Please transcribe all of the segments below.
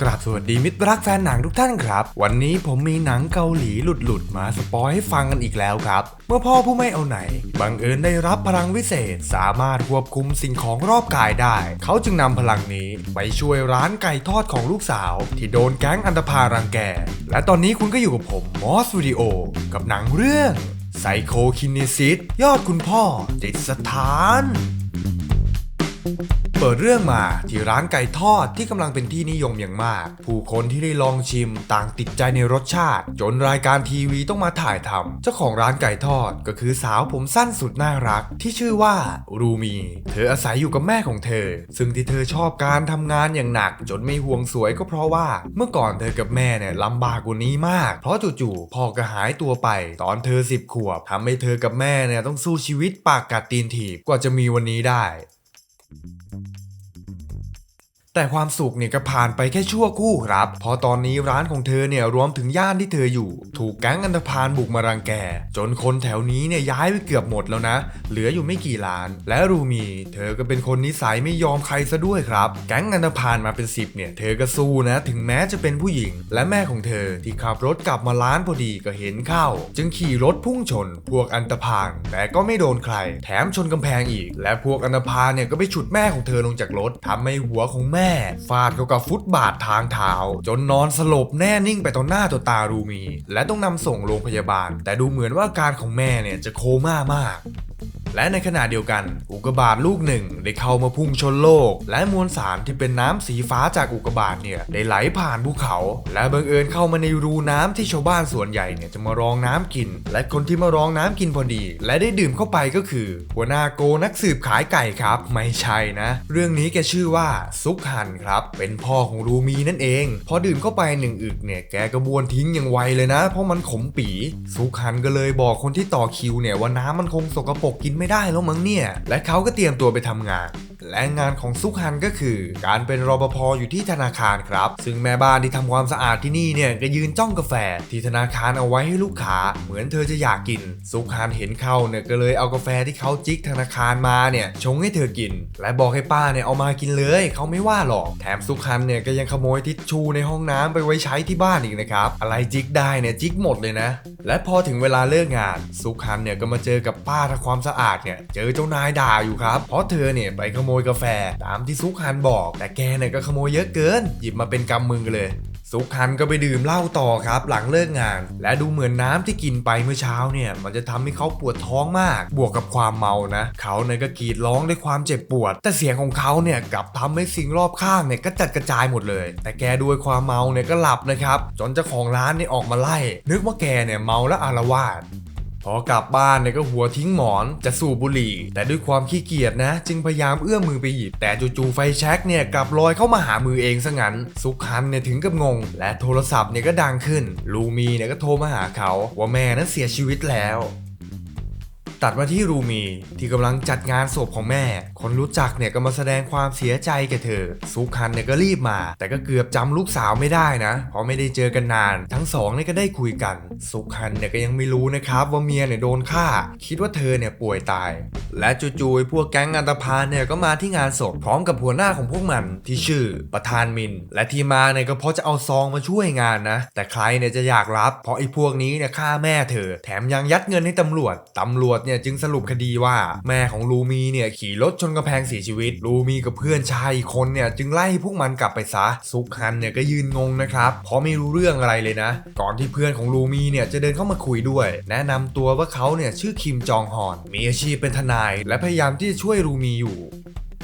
กราบสวัสดีมิตรรักแฟนหนังทุกท่านครับ วันนี้ผมมีหนังเกาหลีหลุดๆมาสปอยให้ฟังกันอีกแล้วครับ เมื่อพ่อผู้ไม่เอาไหน บังเอิญได้รับพลังวิเศษ สามารถควบคุมสิ่งของรอบกายได้ เขาจึงนำพลังนี้ไปช่วยร้านไก่ทอดของลูกสาว ที่โดนแก๊งอันธพาลรังแก และตอนนี้คุณก็อยู่กับผมมอสวิดีโอกับหนังเรื่องไซโคคินเนซิสยอดคุณพ่อจิตสถาน เปิดเรื่องมาที่ร้านไก่ทอดที่กำลังเป็นที่นิยมอย่างมาก ผู้คนที่ได้ลองชิมต่างติดใจในรสชาติ จนรายการทีวีต้องมาถ่ายทำเจ้าของร้านไก่ทอดก็คือสาวผมสั้นสุดน่ารัก ที่ชื่อว่ารูมี เธออาศัยอยู่กับแม่ของเธอ ซึ่งที่เธอชอบการทำงานอย่างหนัก จนไม่ห่วงสวยก็เพราะว่าเมื่อก่อนเธอกับแม่เนี่ยลำบากกว่านี้มาก เพราะจู่ๆพ่อก็หายตัวไป ตอนเธอสิบขวบทำให้เธอกับแม่เนี่ยต้องสู้ชีวิตปากกัดตีนถีบกว่าจะมีวันนี้ได้ แต่ความสุขเนี่ยก็ผ่านไปแค่ชั่วครู่ครับเพราะตอนนี้ร้านของเธอเนี่ยรวมถึงย่านที่เธออยู่ ถูกแก๊งอันธพาลบุกมารังแก จนคนแถวนี้เนี่ยย้ายไปเกือบหมดแล้วนะ เหลืออยู่ไม่กี่ร้าน และรูมี เธอก็เป็นคนนิสัยไม่ยอมใครซะด้วยครับ แก๊งอันธพาลมาเป็นสิบเนี่ยเธอก็สู้นะ ถึงแม้จะเป็นผู้หญิง และแม่ของเธอที่ขับรถกลับมาร้านพอดีก็เห็นเข้า จึงขี่รถพุ่งชน พวกอันธพาลแต่ก็ไม่โดนใคร แถมชนกำแพงอีก และพวกอันธพาลเนี่ยก็ไปฉุดแม่ของเธอลงจากรถทำให้หัวของแม่ฟาดเข้ากับฟุตบาททางเท้า จนนอนสลบแน่นิ่งไปต่อหน้าต่อตารูมี และต้องนำส่งโรงพยาบาล แต่ดูเหมือนว่าอาการของแม่เนี่ยจะโคม่ามากและในขณะเดียวกัน อุกกาบาตลูกหนึ่งได้เข้ามาพุ่งชนโลก และมวลสารที่เป็นน้ำสีฟ้าจากอุกกาบาตเนี่ยได้ไหลผ่านภูเขา และบังเอิญเข้ามาในรูน้ำที่ชาวบ้านส่วนใหญ่เนี่ยจะมารองน้ำกิน และคนที่มารองน้ำกินพอดี และได้ดื่มเข้าไปก็คือ หัวหน้าโกนักสืบขายไก่ครับ ไม่ใช่นะ เรื่องนี้แกชื่อว่าซุกฮันครับ เป็นพ่อของรูมีนั่นเอง พอดื่มเข้าไปหนึ่งอึกเนี่ยแกกระบวนทิ้งอย่างไวเลยนะ เพราะมันขมปีซุกฮันก็เลยบอกคนที่ต่อคิวเนี่ยว่าน้ำมันคงสกปรกกินไม่ได้แล้วมั้งเนี่ย และเขาก็เตรียมตัวไปทำงานและงานของซุกฮันก็คือ การเป็นรปภอยู่ที่ธนาคารครับ ซึ่งแม่บ้านที่ทำความสะอาดที่นี่เนี่ยก็ยืนจ้องกาแฟ ที่ธนาคารเอาไว้ให้ลูกค้า เหมือนเธอจะอยากกิน ซุกฮันเห็นเข้าเนี่ยก็เลยเอากาแฟที่เขาจิกธนาคารมาเนี่ยชงให้เธอกิน และบอกให้ป้าเนี่ยเอามากินเลยเขาไม่ว่าหรอกแถมซุกฮันเนี่ยก็ยังขโมยทิชชูในห้องน้ำไปไว้ใช้ที่บ้านอีกนะครับอะไรจิกได้เนี่ยจิกหมดเลยนะ และพอถึงเวลาเลิกงานซุกฮันเนี่ยก็มาเจอกับป้าทำความสะอาดเนี่ยเจอเจ้านายด่าอยู่ครับเพราะเธอเนี่ยไปขโมมยกาแฟ ตามที่ซุกฮันบอก แต่แกเนี่ยก็ขโมยเยอะเกิน หยิบมาเป็นกำมือเลยซุกฮันก็ไปดื่มเหล้าต่อครับ หลังเลิกงาน และดูเหมือนน้ำที่กินไปเมื่อเช้าเนี่ย มันจะทำให้เขาปวดท้องมาก บวกกับความเมานะ เขาเนี่ยก็กรีดร้องด้วยความเจ็บปวด แต่เสียงของเขาเนี่ยกลับทำให้สิ่งรอบข้างเนี่ยก็จัดกระจายหมดเลย แต่แกด้วยความเมาเนี่ยก็หลับนะครับ จนเจ้าของร้านเนี่ยออกมาไล่ นึกว่าแกเนี่ยเมาและอารวาส พอกลับบ้านเนี่ยก็หัวทิ้งหมอนจะสูบบุหรี่ แต่ด้วยความขี้เกียจนะ จึงพยายามเอื้อมมือไปหยิบ แต่จู่ๆไฟแช็กเนี่ยกลับลอยเข้ามาหามือเองซะงั้น สุกฮันเนี่ยถึงกับงง และโทรศัพท์เนี่ยก็ดังขึ้น ลูมีเนี่ยก็โทรมาหาเขาว่าแม่นั้นเสียชีวิตแล้ว ตัดมาที่รูมี ที่กำลังจัดงานศพของแม่ คนรู้จักเนี่ยก็มาแสดงความเสียใจแก่เธอ ซุกฮันเนี่ยก็รีบมา แต่ก็เกือบจำลูกสาวไม่ได้นะ เพราะไม่ได้เจอกันนาน ทั้งสองเนี่ยก็ได้คุยกัน ซุกฮันเนี่ยก็ยังไม่รู้นะครับว่าเมียเนี่ยโดนฆ่า คิดว่าเธอเนี่ยป่วยตายและจู่ๆพวกแก๊งอันตพาลเนี่ยก็มาที่งานศพพร้อมกับหัวหน้าของพวกมันที่ชื่อประธานมิน และที่มาเนี่ยก็เพราะจะเอาซองมาช่วยงานนะ แต่ใครเนี่ยจะอยากรับ เพราะไอ้พวกนี้เนี่ยฆ่าแม่เธอ แถมยังยัดเงินให้ตำรวจตำรวจเนี่ยจึงสรุปคดีว่าแม่ของลูมีเนี่ยขี่รถชนกำแพงเสียชีวิต ลูมีกับเพื่อนชายอีกคนเนี่ยจึงไล่พวกมันกลับไปซะซุกฮันเนี่ยก็ยืนงงนะครับเพราะไม่รู้เรื่องอะไรเลยนะ ก่อนที่เพื่อนของลูมีเนี่ยจะเดินเข้ามาคุยด้วย แนะนำตัวว่าเขาเนี่ยชื่อคิมจองฮอน มีอาชีพเป็นทนายและพยายามที่จะช่วยรูมีอยู่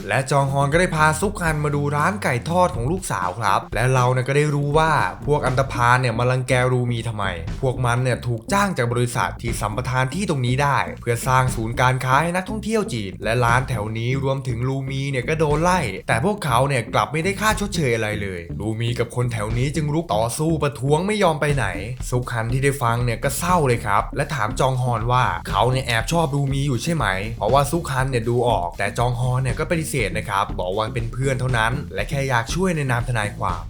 และจองฮอนก็ได้พาซุกฮันมาดูร้านไก่ทอดของลูกสาวครับ และเราเนี่ยก็ได้รู้ว่าพวกอันตพาลเนี่ยมาลังแกรูมีทำไม พวกมันเนี่ยถูกจ้างจากบริษัทที่สัมปทานที่ตรงนี้ได้ เพื่อสร้างศูนย์การค้าให้นักท่องเที่ยวจีน และร้านแถวนี้รวมถึงลูมีเนี่ยก็โดนไล่ แต่พวกเขาเนี่ยกลับไม่ได้ค่าชดเชยอะไรเลยลูมีกับคนแถวนี้จึงรุกต่อสู้ประท้วงไม่ยอมไปไหน ซุกฮันที่ได้ฟังเนี่ยก็เศร้าเลยครับและถามจองฮอนว่าเขาเนี่ยแอบชอบลูมีอยู่ใช่ไหม เพราะว่าซุกฮันเนี่ยดูออก แต่จองฮอนเนี่ยก็ปฏิเสธนะครับบอกว่าเป็นเพื่อนเท่านั้น และแค่อยากช่วยในนามทนายความ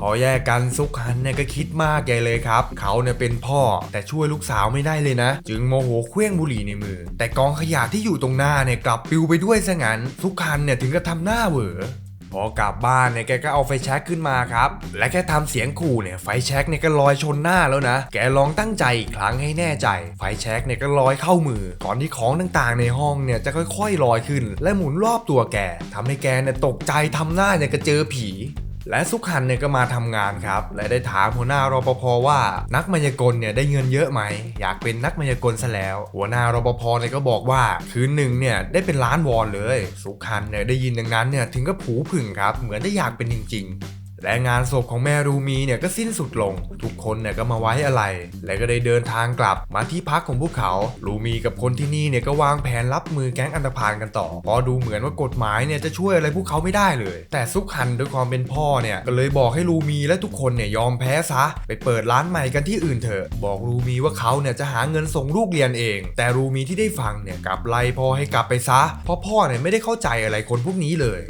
พอแยกกันซุกฮันเนี่ยก็คิดมากใหญ่เลยครับ เขาเนี่ยเป็นพ่อแต่ช่วยลูกสาวไม่ได้เลยนะ จึงโมโหเคว้งบุหรี่ในมือ แต่กองขยะที่อยู่ตรงหน้าเนี่ยกลับปิวไปด้วยซะงั้นซุกฮันเนี่ยถึงกับทำหน้าเหวอ พอกลับบ้านเนี่ยแกก็เอาไฟแช็กขึ้นมาครับ และแค่ทำเสียงขู่เนี่ยไฟแช็กเนี่ยก็ลอยชนหน้าแล้วนะ แกลองตั้งใจอีกครั้งให้แน่ใจ ไฟแช็กเนี่ยก็ลอยเข้ามือ ก่อนที่ของต่างๆ ในห้องเนี่ยจะค่อยๆลอยขึ้น และหมุนรอบตัวแกทำให้แกเนี่ยตกใจทำหน้าเนี่ยก็เจอผี และสุขันเนี่ยก็มาทำงานครับ และได้ถามหัวหน้ารปภว่านักมายากลเนี่ยได้เงินเยอะไหม อยากเป็นนักมายากลซะแล้ว หัวหน้ารปภเนี่ยก็บอกว่าคืนหนึ่งเนี่ยได้เป็นล้านวอนเลย สุขันเนี่ยได้ยินดังนั้นเนี่ยถึงก็ผูผึ่งครับ เหมือนได้อยากเป็นจริง ๆ และงานศพของแม่รูมีเนี่ยก็สิ้นสุดลง ทุกคนเนี่ยก็มาไว้อะไร และก็ได้เดินทางกลับมาที่พักของพวกเขา รูมีกับคนที่นี่เนี่ยก็วางแผนรับมือแก๊งอันธพาลกันต่อเพราะดูเหมือนว่ากฎหมายเนี่ยจะช่วยอะไรพวกเขาไม่ได้เลย แต่ซุกฮันด้วยความเป็นพ่อเนี่ยก็เลยบอกให้รูมีและทุกคนเนี่ยยอมแพ้ซะ ไปเปิดร้านใหม่กันที่อื่นเถอะ บอกรูมีว่าเขาเนี่ยจะหาเงินส่งลูกเรียนเอง แต่รูมีที่ได้ฟังเนี่ยกลับไล่พ่อให้กลับไปซะ เพราะพ่อเนี่ยไม่ได้เข้าใจอะไรคนพวกนี้เลย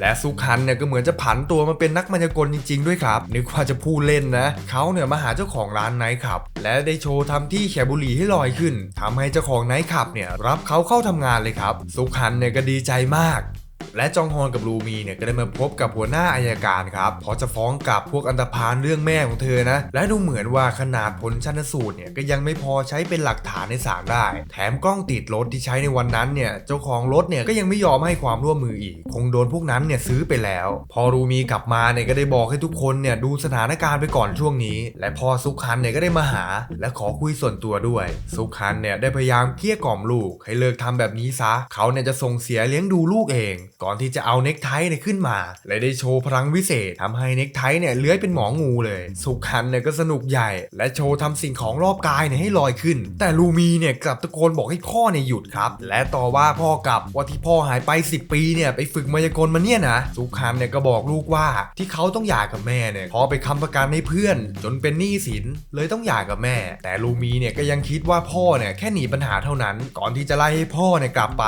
และสุขันเนี่ยก็เหมือนจะผันตัวมาเป็นนักมายากลจริง ๆ ด้วยครับนึกว่าจะพูดเล่นนะเขาเนี่ยมาหาเจ้าของร้านไนท์ขับ และได้โชว์ทำที่แขบุหรี่ให้ลอยขึ้นทำให้เจ้าของไนท์ขับเนี่ยรับเขาเข้าทำงานเลยครับ สุขันเนี่ยก็ดีใจมาก และจองฮอนกับลูมีเนี่ยก็ได้มาพบกับหัวหน้าอายการครับเพราะจะฟ้องกับพวกอันธพาลเรื่องแม่ของเธอนะ และดูเหมือนว่าขนาดผลชันสูตรเนี่ยก็ยังไม่พอใช้เป็นหลักฐานในศาลได้ แถมกล้องติดรถที่ใช้ในวันนั้นเนี่ยเจ้าของรถเนี่ยก็ยังไม่ยอมให้ความร่วมมืออีก คงโดนพวกนั้นเนี่ยซื้อไปแล้ว พอรูมีกลับมาเนี่ยก็ได้บอกให้ทุกคนเนี่ยดูสถานการณ์ไปก่อนช่วงนี้ และพอซุกฮันเนี่ยก็ได้มาหา และขอคุยส่วนตัวด้วย ซุกฮันเนี่ยได้พยายามเกลี้ยกล่อมลูกให้เลิกทำแบบนี้ซะ เขาเนี่ยจะส่งเสียเลี้ยงดูลูกเองก่อนที่จะเอาเน็กไทเนี่ยขึ้นมา และได้โชว์พลังวิเศษทำให้เน็กไทเนี่ยเลื้อยเป็นหมองูเลย สุขันเนี่ยก็สนุกใหญ่ และโชว์ทำสิ่งของรอบกายเนี่ยให้ลอยขึ้น แต่ลูมีเนี่ยกลับตะโกนบอกให้พ่อเนี่ยหยุดครับ และต่อว่าพ่อกลับว่าที่พ่อหายไป 10 ปีเนี่ยไปฝึกมายากลมาเนี่ยนะ สุขันเนี่ยก็บอกลูกว่าที่เขาต้องหย่ากับแม่เนี่ยเพอไปค้ำประกันให้เพื่อน จนเป็นหนี้สินเลยต้องหย่ากับแม่ แต่ลูมีเนี่ยก็ยังคิดว่าพ่อเนี่ยแค่หนีปัญหาเท่านั้น ก่อนที่จะไล่ให้พ่อเนี่ยกลับไป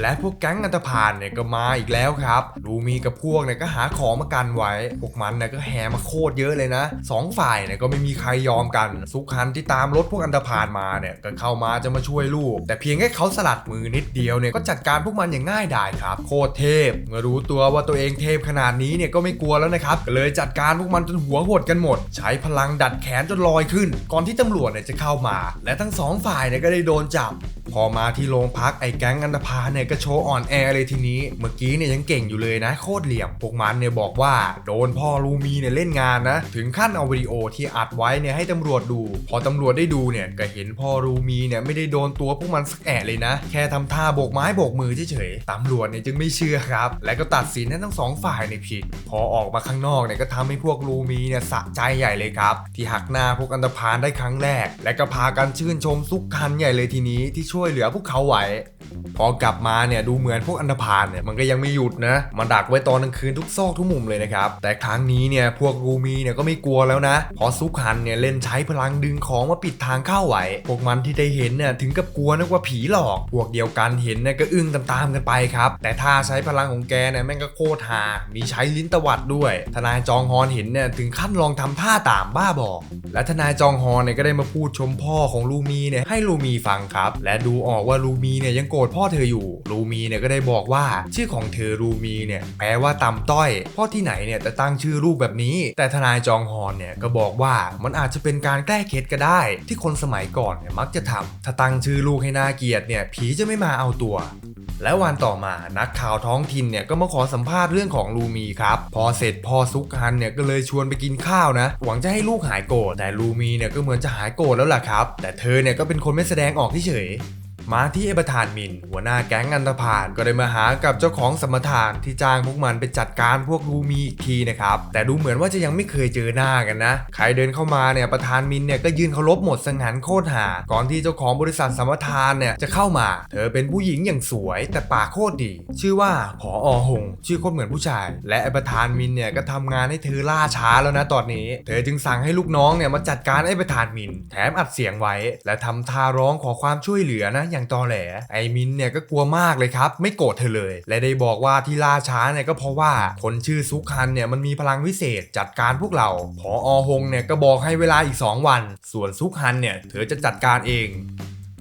และพวกแก๊งอันธพาลเนี่ยก็มาาอีกแล้วครับ ลูมีกับพวกเนี่ยก็หาของมากันไว้ พวกมันเนี่ยก็แห่มาโคตรเยอะเลยนะสองฝ่ายเนี่ยก็ไม่มีใครยอมกัน สุขันที่ตามรถพวกอันธพาลมาเนี่ยก็เข้ามาจะมาช่วยลูก แต่เพียงแค่เขาสลัดมือนิดเดียวเนี่ยก็จัดการพวกมันอย่างง่ายดายครับ โคตรเทพ เมื่อรู้ตัวว่าตัวเองเทพขนาดนี้เนี่ยก็ไม่กลัวแล้วนะครับก็เลยจัดการพวกมันจนหัวหดกันหมด ใช้พลังดัดแขนจนลอยขึ้น ก่อนที่ตำรวจเนี่ยจะเข้ามา และทั้งสองฝ่ายเนี่ยก็ได้โดนจับ พอมาที่โรงพักไอ้แก๊งอันธพาเนี่ยก็โชว์อ่อนแอเลยทีนี้ เมื่อกี้เนี่ยยังเก่งอยู่เลยนะโคตรเหลี่ยมพวกมันเนี่ยบอกว่าโดนพ่อลูมีเนี่ยเล่นงานนะ ถึงขั้นเอาวิดีโอที่อัดไว้เนี่ยให้ตำรวจดู พอตำรวจได้ดูเนี่ยก็เห็นพ่อลูมีเนี่ยไม่ได้โดนตัวพวกมันสักแอะเลยนะ แค่ทำท่าโบกไม้โบกมือเฉยๆตำรวจเนี่ยจึงไม่เชื่อครับ และก็ตัดสินให้ทั้งสองฝ่ายในผิด พอออกมาข้างนอกเนี่ยก็ทำให้พวกลูมีเนี่ยสะใจใหญ่เลยครับ ที่หักหน้าพวกอันธพาลได้ครั้งแรก และก็พากันชื่นชมซุกคันใหญ่เลยทีนี้ที่ช่วย่วยเหลือพวกเขาไว้ พอกลับมาเนี่ยดูเหมือนพวกอันธพาลเนี่ยมันก็ยังไม่หยุดนะมันดักไว้ตอนกลางคืนทุกซอกทุกมุมเลยนะครับแต่ครั้งนี้เนี่ยพวกรูมีเนี่ยก็ไม่กลัวแล้วนะเพราะซุกฮันเนี่ยเล่นใช้พลังดึงของมาปิดทางเข้าไว้พวกมันที่ได้เห็นเนี่ยถึงกับกลัวนึกว่าผีหลอกพวกเดียวกันเห็นเนี่ยก็อึ้งตามๆกันไปครับแต่ถ้าใช้พลังของแกเนี่ยแม่งก็โคตรหามีใช้ลิ้นตวัดด้วยทนายจองฮอนเห็นเนี่ยถึงขั้นลองทำท่าตามบ้าบอและทนายจองฮอนเนี่ยก็ได้มาพูดชมพ่อของลูมีเนี่ยให้ลูมีฟังครับ และดูดูออกว่าลูมีเนี่ยยังโกรธพ่อเธออยู่ ลูมีเนี่ยก็ได้บอกว่า ชื่อของเธอลูมีเนี่ยแปลว่าต่ำต้อย พ่อที่ไหนเนี่ยจะตั้งชื่อลูกแบบนี้ แต่ทนายจองฮอนเนี่ยก็บอกว่ามันอาจจะเป็นการแก้เคล็ดก็ได้ ที่คนสมัยก่อนเนี่ยมักจะทำถ้าตั้งชื่อลูกให้น่าเกลียดเนี่ยผีจะไม่มาเอาตัวและวันต่อมานักข่าวท้องถิ่นเนี่ยก็มาขอสัมภาษณ์เรื่องของลูมีครับ พอเสร็จพอซุกฮันเนี่ยก็เลยชวนไปกินข้าวนะ หวังจะให้ลูกหายโกรธแต่ลูมีเนี่ยก็เหมือนจะหายโกรธแล้วล่ะครับ แต่เธอเนี่ยก็เป็นคนไม่แสดงออกเฉย มาที่เอประธานมิน หัวหน้าแก๊งอันธพาลก็ได้มาหากับเจ้าของสมทานที่จ้างพวกมันไปจัดการพวกลูมีอีกทีนะครับ แต่ดูเหมือนว่าจะยังไม่เคยเจอหน้ากันนะ ใครเดินเข้ามาเนี่ยประธานมินเนี่ยก็ยืนเคารพหมดสงันโคตรหา ก่อนที่เจ้าของบริษัทสมทานเนี่ยจะเข้ามา เธอเป็นผู้หญิงอย่างสวยแต่ปากโคตรดี ชื่อว่าผออหง ชื่อโคตรเหมือนผู้ชาย และไอ้ประธานมินเนี่ยก็ทำงานให้เธอล่าช้าแล้วนะตอนนี้ เธอจึงสั่งให้ลูกน้องเนี่ยมาจัดการไอ้ประธานมิน แถมอัดเสียงไว้ และทำทาร้องขอความช่วยเหลือนะอย่างตอแหล ไอ้มินเนี่ยก็กลัวมากเลยครับ ไม่โกรธเธอเลย และได้บอกว่าที่ล่าช้าเนี่ยก็เพราะว่าคนชื่อซุกฮันเนี่ยมันมีพลังวิเศษจัดการพวกเราพออฮงเนี่ยก็บอกให้เวลาอีก 2 วัน ส่วนซุกฮันเนี่ยเธอจะจัดการเอง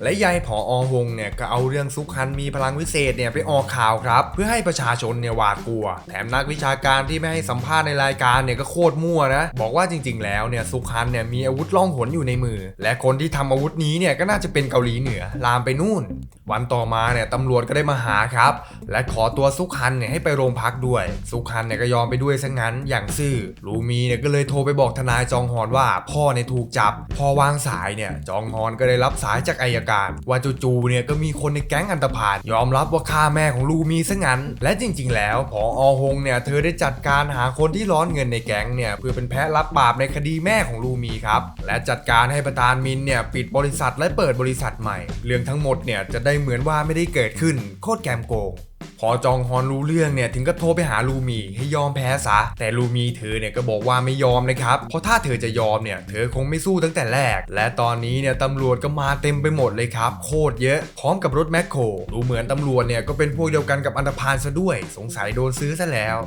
และยายผออวงเนี่ยก็เอาเรื่องซุกฮันมีพลังวิเศษเนี่ยไปออกข่าวครับ เพื่อให้ประชาชนเนี่ยหวาดกลัว แถมนักวิชาการที่ไม่ให้สัมภาษณ์ในรายการเนี่ยก็โคตรมั่วนะ บอกว่าจริง ๆ แล้วเนี่ยซุกฮันเนี่ยมีอาวุธล่องหนอยู่ในมือ และคนที่ทำอาวุธนี้เนี่ยก็น่าจะเป็นเกาหลีเหนือลามไปนู่น วันต่อมาเนี่ยตำรวจก็ได้มาหาครับ และขอตัวซุกฮันเนี่ยให้ไปโรงพักด้วย ซุกฮันเนี่ยก็ยอมไปด้วยซะงั้นอย่างซื่อลูมีเนี่ยก็เลยโทรไปบอกทนายจองฮอนว่าพ่อเนี่ยถูกจับ พอวางสายเนี่ยจองฮอนก็ได้รับสายจากอายการว่าจู่ๆเนี่ยก็มีคนในแก๊งอันตพานยอมรับว่าฆ่าแม่ของลูมีซะงั้น และจริง ๆ แล้วพออฮงเนี่ยเธอได้จัดการหาคนที่ร้อนเงินในแก๊งเนี่ยเพื่อเป็นแพะรับบาปในคดีแม่ของลูมีครับและจัดการให้ประธานมินเนี่ยปิดบริษัทและเปิดบริษัทใหม่ เรื่องทั้งหมดเนี่ยจะได้เหมือนว่าไม่ได้เกิดขึ้นโคตรแกมโกง พอจองฮอนรู้เรื่องเนี่ยถึงก็โทรไปหาลูมีให้ยอมแพ้ซะ แต่ลูมีเธอเนี่ยก็บอกว่าไม่ยอมนะครับ เพราะถ้าเธอจะยอมเนี่ยเธอคงไม่สู้ตั้งแต่แรก และตอนนี้เนี่ยตำรวจก็มาเต็มไปหมดเลยครับ โคตรเยอะพร้อมกับรถแมคโครดูเหมือนตำรวจเนี่ยก็เป็นพวกเดียวกันกับอันธพาลซะด้วย สงสัยโดนซื้อซะแล้ว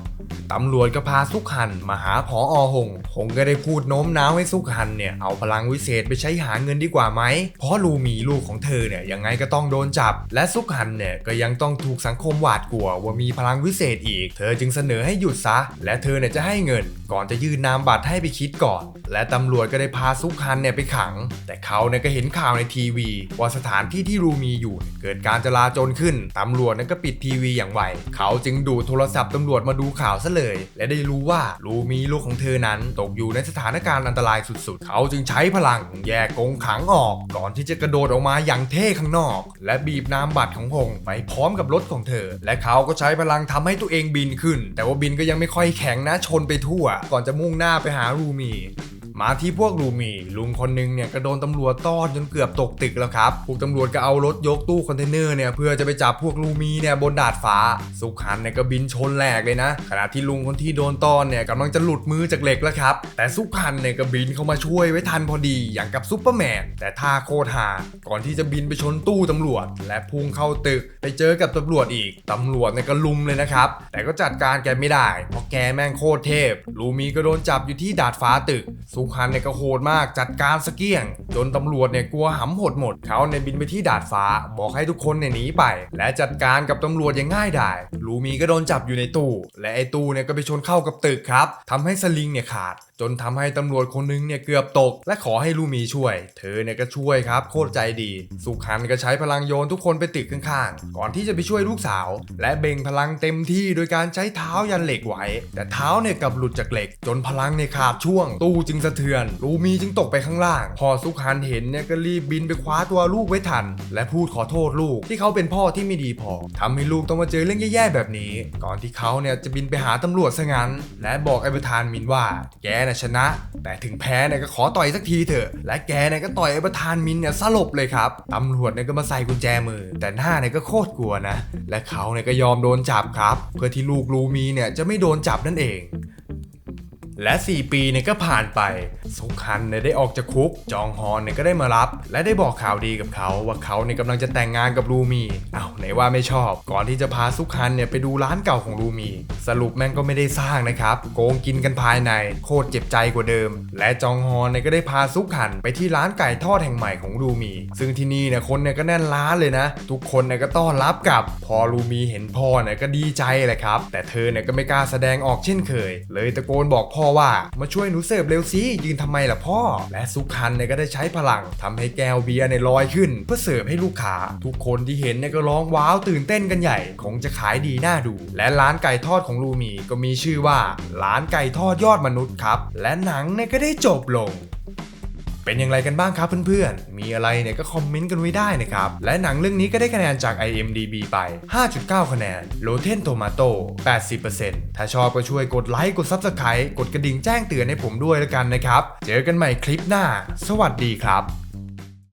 ตำรวจก็พาซุกหันมาหาผออหงหงก็ได้พูดโน้มน้าวให้ซุกหันเนี่ยเอาพลังวิเศษไปใช้หาเงินดีกว่าไหมเพราะลูมีลูกของเธอเนี่ยยังไงก็ต้องโดนจับ และซุกหันเนี่ยก็ยังต้องถูกสังคมหวาดกลัวว่ามีพลังวิเศษอีก เธอจึงเสนอให้หยุดซะ และเธอเนี่ยจะให้เงิน ก่อนจะยื่นนามบัตรให้ไปคิดก่อน และตำรวจก็ได้พาซุกฮันเนี่ยไปขัง แต่เขาเนี่ยก็เห็นข่าวในทีวี ว่าสถานที่ที่รูมีอยู่ เกิดการจลาจลขึ้น ตำรวจเนี่ยก็ปิดทีวีอย่างไว เขาจึงดูโทรศัพท์ตำรวจมาดูข่าวซะเลย และได้รู้ว่ารูมีลูกของเธอนั้นตกอยู่ในสถานการณ์อันตรายสุดๆ เขาจึงใช้พลังแยกกงขังออก ก่อนที่จะกระโดดออกมาอย่างเท่ข้างนอก และบีบนามบัตรของหงไปพร้อมกับรถของเธอและและเขาก็ใช้พลังทำให้ตัวเองบินขึ้น แต่ว่าบินก็ยังไม่ค่อยแข็งนะชนไปทั่ว ก่อนจะมุ่งหน้าไปหารูมี มาที่พวกลูมีลุงคนหนึงเนี่ยก็โดนตำรวจต้อนจนเกือบตกตึกแล้วครับพวกตำรวจก็เอารถยกตู้คอนเทนเนอร์เนี่ยเพื่อจะไปจับพวกลูมีเนี่ยบนดาดฟ้า สุขันเนี่ยก็บินชนแหลกเลยนะ ขณะที่ลุงคนที่โดนต้อนเนี่ยกำลังจะหลุดมือจากเหล็กแล้วครับ แต่สุขันเนี่ยก็บินเข้ามาช่วยไว้ทันพอดีอย่างกับซุปเปอร์แมนแต่ท่าโคตรหาก่อนที่จะบินไปชนตู้ตำรวจ และพุ่งเข้าตึกไปเจอกับตำรวจอีกตำรวจเนี่ยก็ลุมเลยนะครับแต่ก็จัดการแกไม่ได้เพราะแกแม่งโคตรเทพลูมีก็โดนจับอยู่ที่ดาดฟ้าตึกสุขันเนี่ยก็โหดมากจัดการสเกี้ยง จนตำรวจเนี่ยกลัวหำหดหมด เขาเนี่ยบินไปที่ดาดฟ้า บอกให้ทุกคนเนี่ยหนีไป และจัดการกับตำรวจอย่างง่ายดายลูมีก็โดนจับอยู่ในตู้ และไอ้ตู้เนี่ยก็ไปชนเข้ากับตึกครับทำให้สลิงเนี่ยขาด จนทำให้ตำรวจคนหนึงเนี่ยเกือบตก และขอให้ลูมีช่วย เธอเนี่ยก็ช่วยครับ โคตรใจดี สุขันก็ใช้พลังโยนทุกคนไปตึกข้างๆ ก่อนที่จะไปช่วยลูกสาว และเบ่งพลังเต็มที่โดยการใช้เท้ายันเหล็กไว้ แต่เท้าเนี่ยกลับหลุดจากเหล็ก จนพลังเนี่ยขาดช่วง ตู้จึงสะเทือน ลูมีจึงตกไปข้างล่าง พอสุขันเห็นเนี่ยก็รีบบินไปคว้าตัวลูกไว้ทัน และพูดขอโทษลูกที่เขาเป็นพ่อที่ไม่ดีพอทำให้ลูกต้องมาเจอเรื่องแย่ๆแบบนี้ ก่อนที่เขาเนี่ยจะบินไปหาตำรวจซะงั้น และบอกไอ้ประธานมินว่าแกน่ะชนะ แต่ถึงแพ้เนี่ยก็ขอต่อยสักทีเถอะ และแกเนี่ยก็ต่อยไอ้ประธานมินเนี่ยสลบเลยครับตำรวจเนี่ยก็มาใส่กุญแจมือ แต่หน้าเนี่ยก็โคตรกลัวนะ และเขาเนี่ยก็ยอมโดนจับครับ เพื่อที่ลูกลูมีเนี่ยจะไม่โดนจับนั่นเอง และ 4 ปีเนี่ยก็ผ่านไปสุขันเนี่ยได้ออกจากคุก จองฮอนเนี่ยก็ได้มารับ และได้บอกข่าวดีกับเขาว่าเขาเนี่ยกำลังจะแต่งงานกับลูมีอ้าวไหนว่าไม่ชอบ ก่อนที่จะพาสุขันเนี่ยไปดูร้านเก่าของลูมี สรุปแม่งก็ไม่ได้สร้างนะครับ โกงกินกันภายใน โคตรเจ็บใจกว่าเดิม และจองฮอนเนี่ยก็ได้พาสุขันไปที่ร้านไก่ทอดแห่งใหม่ของลูมี ซึ่งที่นี่เนี่ยคนเนี่ยก็แน่นร้านเลยนะ ทุกคนเนี่ยก็ต้อนรับกับพอลูมีเห็นพ่อเนี่ยก็ดีใจแหละครับ แต่เธอเนี่ยก็ไม่กล้าแสดงออกเช่นเคย เลยตะโกนบอกพ่อว่ามาช่วยหนูเสิร์ฟเร็วสิยืนทำไมล่ะพ่อ และสุขันเนี่ยก็ได้ใช้พลังทำให้แก้วเบียร์เนี่ยลอยขึ้น เพื่อเสิร์ฟให้ลูกค้า ทุกคนที่เห็นเนี่ยก็ร้องว้าวตื่นเต้นกันใหญ่ คงจะขายดีน่าดู และร้านไก่ทอดของลูมีก็มีชื่อว่า ร้านไก่ทอดยอดมนุษย์ครับ และหนังเนี่ยก็ได้จบลง เป็นอย่างไรกันบ้างครับเพื่อนๆ มีอะไรเนี่ยก็คอมเมนต์กันไว้ได้นะครับ และหนังเรื่องนี้ก็ได้คะแนนจาก IMDB ไป 5.9 คะแนน Rotten Tomato 80%ถ้าชอบก็ช่วยกดไลค์ กด Subscribe กดกระดิ่งแจ้งเตือนให้ผมด้วยแล้วกันนะครับ เจอกันใหม่คลิปหน้า สวัสดีครับ